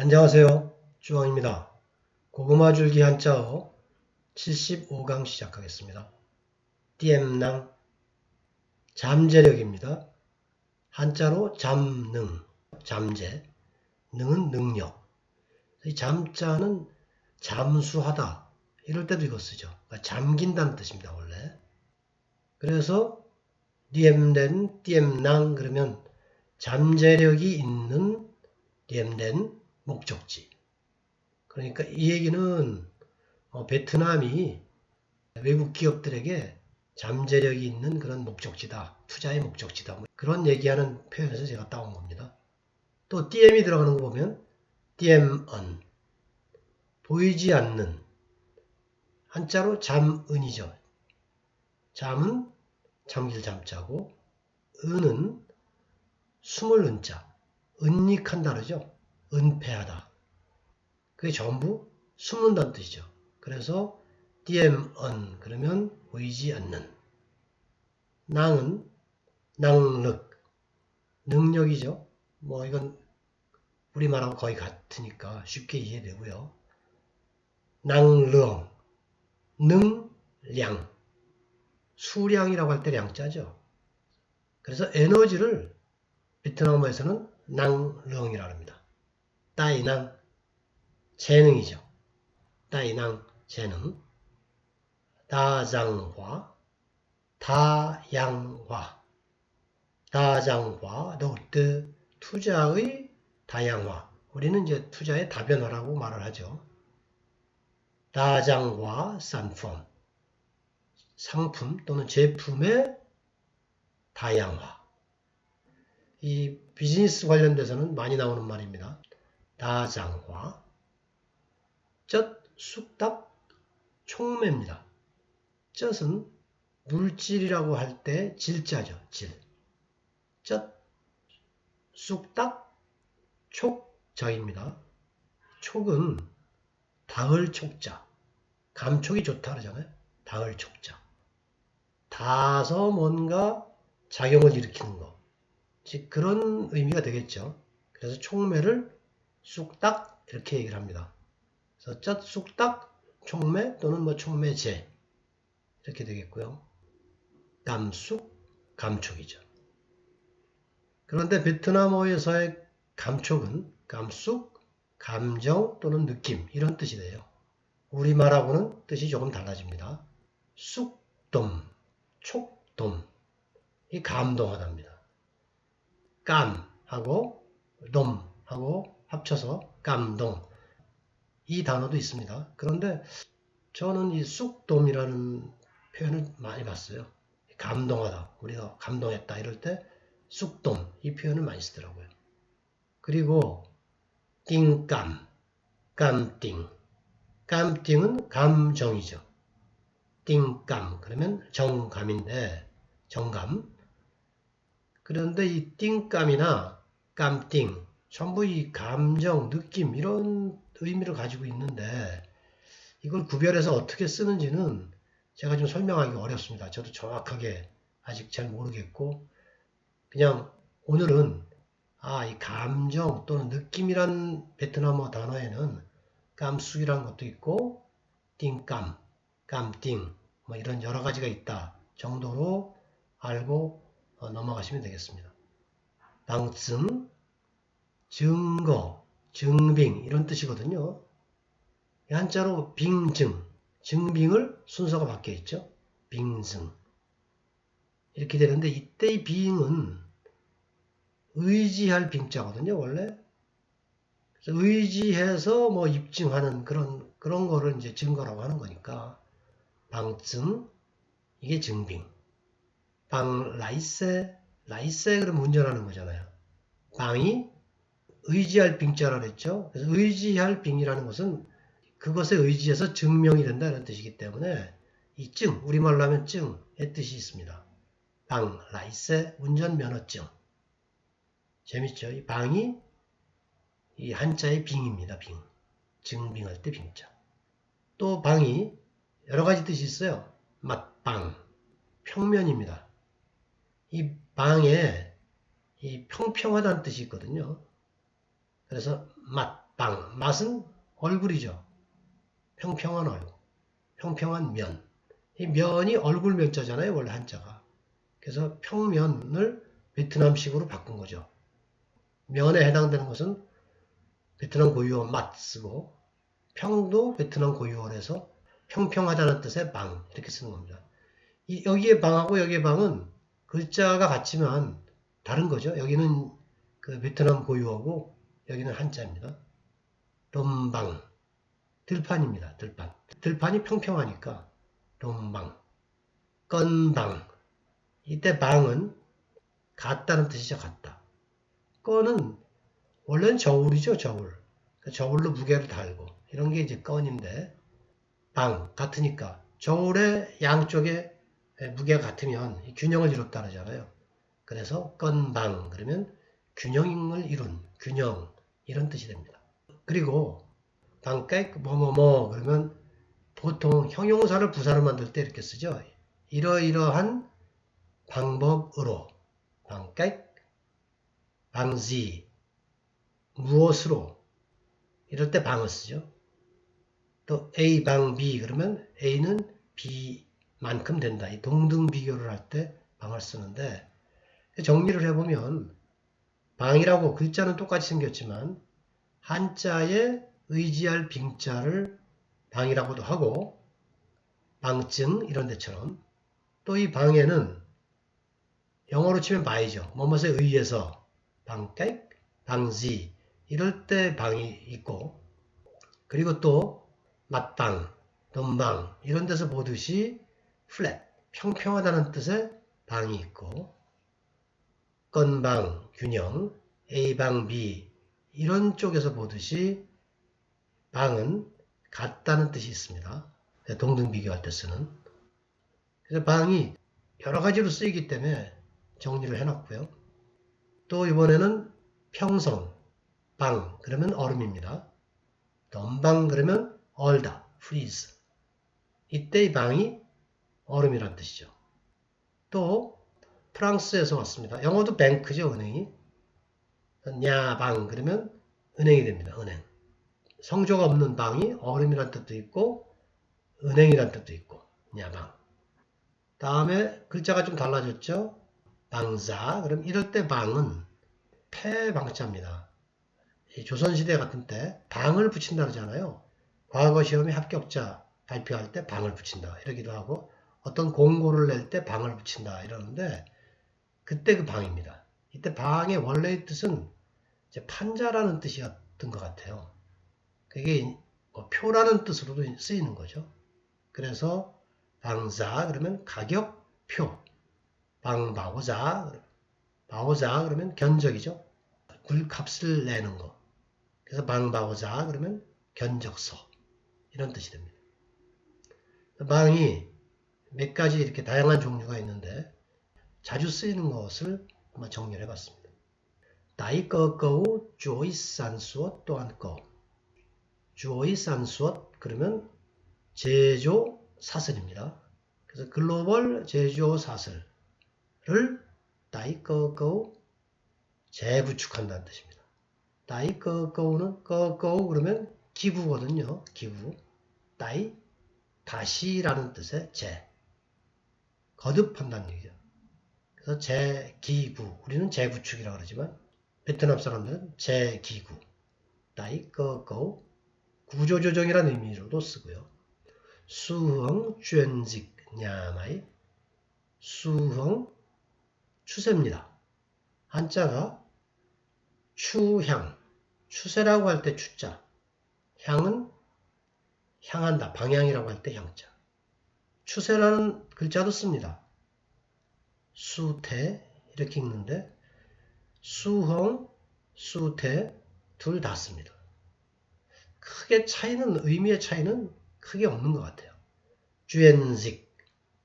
안녕하세요. 주왕입니다. 고구마 줄기 한자어 75강 시작하겠습니다. 띠엠낭 잠재력입니다. 한자로 잠능, 잠재, 능은 능력. 이 잠자는 잠수하다 이럴 때도 이거 쓰죠. 그러니까 잠긴다는 뜻입니다. 원래. 그래서 띠엠된, 띠엠낭 그러면 잠재력이 있는 띠엠된 목적지. 그러니까 이 얘기는 어, 베트남이 외국 기업들에게 잠재력이 있는 그런 목적지다. 투자의 목적지다. 뭐 그런 얘기하는 표현에서 제가 따온 겁니다. 또 DM이 들어가는 거 보면 DM은 보이지 않는 한자로 잠은이죠. 잠은 잠길 잠자고 은은 숨을 은자 은닉한 다르죠. 은폐하다. 그게 전부 숨는다는 뜻이죠. 그래서 DM은 그러면 보이지 않는 낭은 낭lực 능력이죠. 뭐 이건 우리말하고 거의 같으니까 쉽게 이해되고요. 낭령 능량 수량이라고 할 때 량자죠. 그래서 에너지를 베트남어에서는 낭령이라 합니다. 따이낭 재능이죠. 따이낭 재능 다장화 다양화 다장화 노트 투자의 다양화 우리는 이제 투자의 다변화라고 말을 하죠. 다장화 산품 상품 또는 제품의 다양화 이 비즈니스 관련돼서는 많이 나오는 말입니다. 다장화 젖, 쑥답, 촉매입니다. 젖은 물질이라고 할 때 질자죠. 질. 젖, 쑥답, 촉자입니다. 촉은 다을 촉자. 감촉이 좋다 그러잖아요. 다을 촉자. 다서 뭔가 작용을 일으키는 거. 즉 그런 의미가 되겠죠. 그래서 촉매를 쑥딱 이렇게 얘기를 합니다. 그래서 젖, 쑥딱, 촉매 또는 뭐 촉매제 이렇게 되겠고요. 감쑥, 감촉이죠. 그런데 베트남어에서의 감촉은 감쑥, 감정 또는 느낌 이런 뜻이 돼요. 우리말하고는 뜻이 조금 달라집니다. 쑥돔, 촉돔 이 감동하답니다. 깜하고 돔하고 합쳐서 감동 이 단어도 있습니다. 그런데 저는 이 쑥돔이라는 표현을 많이 봤어요. 감동하다. 우리가 감동했다. 이럴 때 쑥돔 이 표현을 많이 쓰더라고요. 그리고 띵감, 깜띵. 깜띵은 감정이죠. 띵감 그러면 정감인데 정감. 그런데 이 띵감이나 깜띵 전부 이 감정, 느낌 이런 의미를 가지고 있는데 이걸 구별해서 어떻게 쓰는지는 제가 좀 설명하기 어렵습니다. 저도 정확하게 아직 잘 모르겠고 그냥 오늘은 아, 이 감정 또는 느낌이란 베트남어 단어에는 깜쑥이라는 것도 있고 띵감, 깜띵 뭐 이런 여러 가지가 있다 정도로 알고 어, 넘어가시면 되겠습니다. 방증, 증거, 증빙 이런 뜻이거든요. 한자로 빙증, 증빙을 순서가 바뀌어 있죠. 빙증 이렇게 되는데 이때의 빙은 의지할 빙자거든요. 원래 의지해서 뭐 입증하는 그런 그런 거를 이제 증거라고 하는 거니까 방증 이게 증빙 방 라이세 라이세 그러면 운전하는 거잖아요. 방이 의지할 빙자라 그랬죠. 그래서 의지할 빙이라는 것은 그것에 의지해서 증명이 된다는 뜻이기 때문에 이 증, 우리말로 하면 증의 뜻이 있습니다. 방, 라이세, 운전면허증. 재밌죠? 이 방이 이 한자의 빙입니다. 빙. 증빙할 때 빙자. 또 방이 여러 가지 뜻이 있어요. 맛방, 평면입니다. 이 방에 이 평평하다는 뜻이 있거든요. 그래서 맛, 맛방. 맛은 얼굴이죠. 평평한 얼굴. 평평한 면. 이 면이 얼굴 면자잖아요. 원래 한자가. 그래서 평면을 베트남식으로 바꾼 거죠. 면에 해당되는 것은 베트남 고유어 맛 쓰고 평도 베트남 고유어에서 평평하다는 뜻의 방 이렇게 쓰는 겁니다. 이, 여기에 방하고 여기에 방은 글자가 같지만 다른 거죠. 여기는 그 베트남 고유어고 여기는 한자입니다. 롬방 들판입니다. 들판. 들판이 평평하니까 롬방 건방 이때 방은 같다는 뜻이죠. 같다. 건은 원래는 저울이죠. 저울. 그 저울로 무게를 달고 이런 게 이제 건인데 방 같으니까 저울의 양쪽에 무게가 같으면 균형을 이뤘다 그러잖아요. 그래서 건방 그러면 균형을 이룬 균형 이런 뜻이 됩니다. 그리고 방객 뭐뭐뭐 그러면 보통 형용사를 부사로 만들 때 이렇게 쓰죠. 이러이러한 방법으로 방객 방지 무엇으로 이럴 때 방을 쓰죠. 또 A 방 B 그러면 A는 B만큼 된다. 이 동등 비교를 할 때 방을 쓰는데 정리를 해보면 방이라고 글자는 똑같이 생겼지만 한자에 의지할 빙자를 방이라고도 하고 방증 이런 데처럼 또 이 방에는 영어로 치면 바이죠. 뭐뭐에 의해서 방객, 방지 이럴 때 방이 있고 그리고 또 맞방, 돈방 이런 데서 보듯이 플랫, 평평하다는 뜻의 방이 있고 건방, 균형, A방, B 이런 쪽에서 보듯이 방은 같다는 뜻이 있습니다. 동등 비교할 때 쓰는. 그래서 방이 여러 가지로 쓰이기 때문에 정리를 해놨고요. 또 이번에는 평성, 방 그러면 얼음입니다. 덤방 그러면 얼다, freeze. 이때 이 방이 얼음이란 뜻이죠. 또 프랑스에서 왔습니다. 영어도 뱅크죠, 은행이. 냐방 그러면 은행이 됩니다. 은행. 성조가 없는 방이 얼음이란 뜻도 있고 은행이란 뜻도 있고 냐방. 다음에 글자가 좀 달라졌죠. 방사. 그럼 이럴 때 방은 폐방자입니다. 조선시대 같은 때 방을 붙인다 그러잖아요. 과거 시험에 합격자 발표할 때 방을 붙인다 이러기도 하고 어떤 공고를 낼 때 방을 붙인다 이러는데 그때 그 방입니다. 이때 방의 원래의 뜻은 판자라는 뜻이었던 것 같아요. 그게 뭐 표라는 뜻으로도 쓰이는 거죠. 그래서 방사 그러면 가격 표, 방바오자, 바오자 그러면 견적이죠. 굴값을 내는 거. 그래서 방바오자 그러면 견적서 이런 뜻이 됩니다. 방이 몇 가지 이렇게 다양한 종류가 있는데 자주 쓰이는 것을 한번 정리를 해봤습니다. 다이꺼꺼우 주어이산수어 또한 꺼 주어이산수어 그러면 제조 사슬입니다. 그래서 글로벌 제조 사슬을 다이꺼꺼우 재구축한다는 뜻입니다. 다이꺼꺼우는 꺼꺼우 그러면 기구거든요. 기구. 다이 다시라는 뜻의 재. 거듭한다는 얘기죠. 그래서 재기구. 우리는 재구축이라고 그러지만 베트남 사람들은 재기구. 다이 꺼꺼우 구조조정이라는 의미로도 쓰고요. 수흥 쥐엔직 냐마이 수흥 추세입니다. 한자가 추향 추세라고 할 때 추자 향은 향한다 방향이라고 할 때 향자 추세라는 글자도 씁니다. 수태 이렇게 읽는데 수흥 수태 둘 다 씁니다. 크게 차이는 의미의 차이는 크게 없는 것 같아요. 주엔직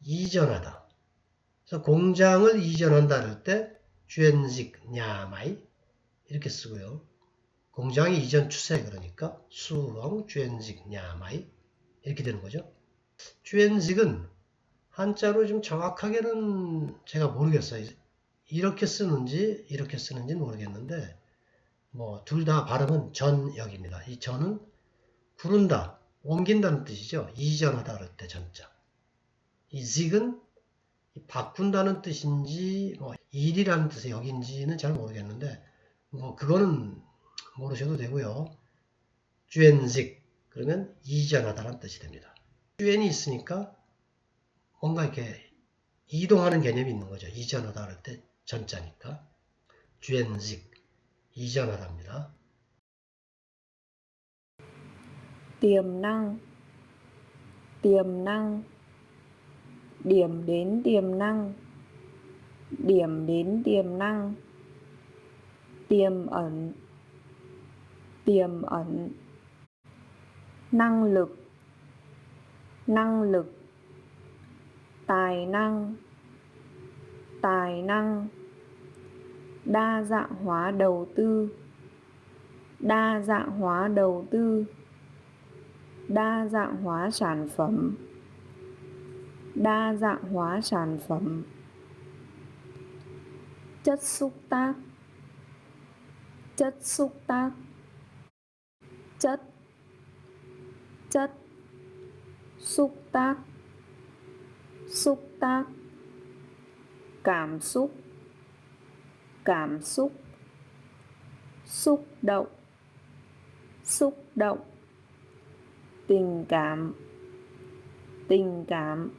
이전하다. 그래서 공장을 이전한다 할 때 주엔직 냐마이 이렇게 쓰고요. 공장이 이전 추세 그러니까 수흥 주엔직 냐마이 이렇게 되는 거죠. 주엔직은 한자로 좀 정확하게는 제가 모르겠어요. 이렇게 쓰는지 이렇게 쓰는지 모르겠는데 뭐 둘 다 발음은 전역입니다. 이 전은 구른다, 옮긴다는 뜻이죠. 이전하다 그럴 때 전자. 이이 바꾼다는 뜻인지 뭐 일이라는 뜻의 역인지는 잘 모르겠는데 뭐 그거는 모르셔도 되고요. 주엔직 그러면 이전하다는 뜻이 됩니다. 주엔이 있으니까 뭔가 이렇게 이동하는 개념이 있는 거죠. 이전하다 할 때 전자니까 주엔직 이전하답니다. tiềm năng tiềm năng điểm đến tiềm năng điểm đến tiềm năng tiềm ẩn tiềm ẩn năng lực năng lực tài năng tài năng, đa dạng hóa đầu tư, đa dạng hóa đầu tư, đa dạng hóa sản phẩm, đa dạng hóa sản phẩm. Chất xúc tác, chất xúc tác, chất chất xúc tác xúc tác, cảm xúc cảm xúc xúc động xúc động, tình cảm tình cảm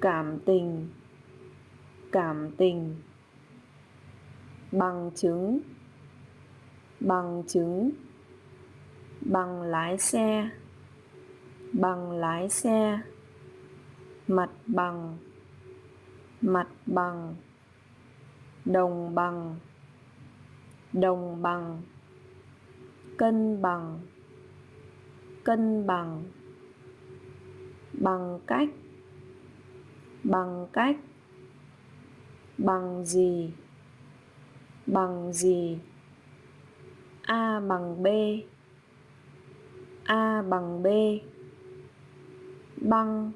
cảm tình cảm tình, bằng chứng bằng chứng, bằng lái xe, bằng lái xe mặt bằng. Mặt bằng. Đồng bằng. Đồng bằng. Cân bằng. Cân bằng. Bằng cách. Bằng cách. Bằng gì? Bằng gì? A bằng b. A bằng b. Băng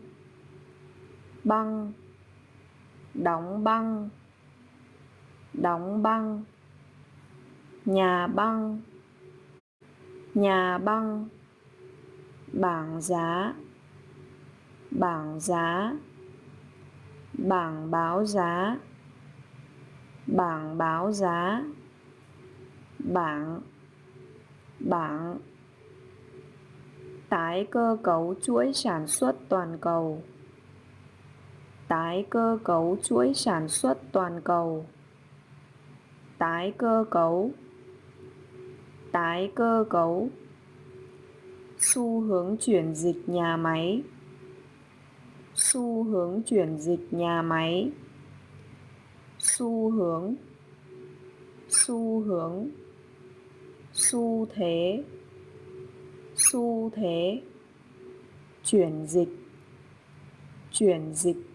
băng, đóng băng đóng băng, nhà băng nhà băng, bảng giá bảng giá, bảng báo giá, bảng báo giá, bảng bảng, tái cơ cấu chuỗi sản xuất toàn cầu tái cơ cấu chuỗi sản xuất toàn cầu. Tái cơ cấu. Tái cơ cấu. Xu hướng chuyển dịch nhà máy. Xu hướng chuyển dịch nhà máy. Xu hướng. Xu hướng. Xu thế. Xu thế. Chuyển dịch. Chuyển dịch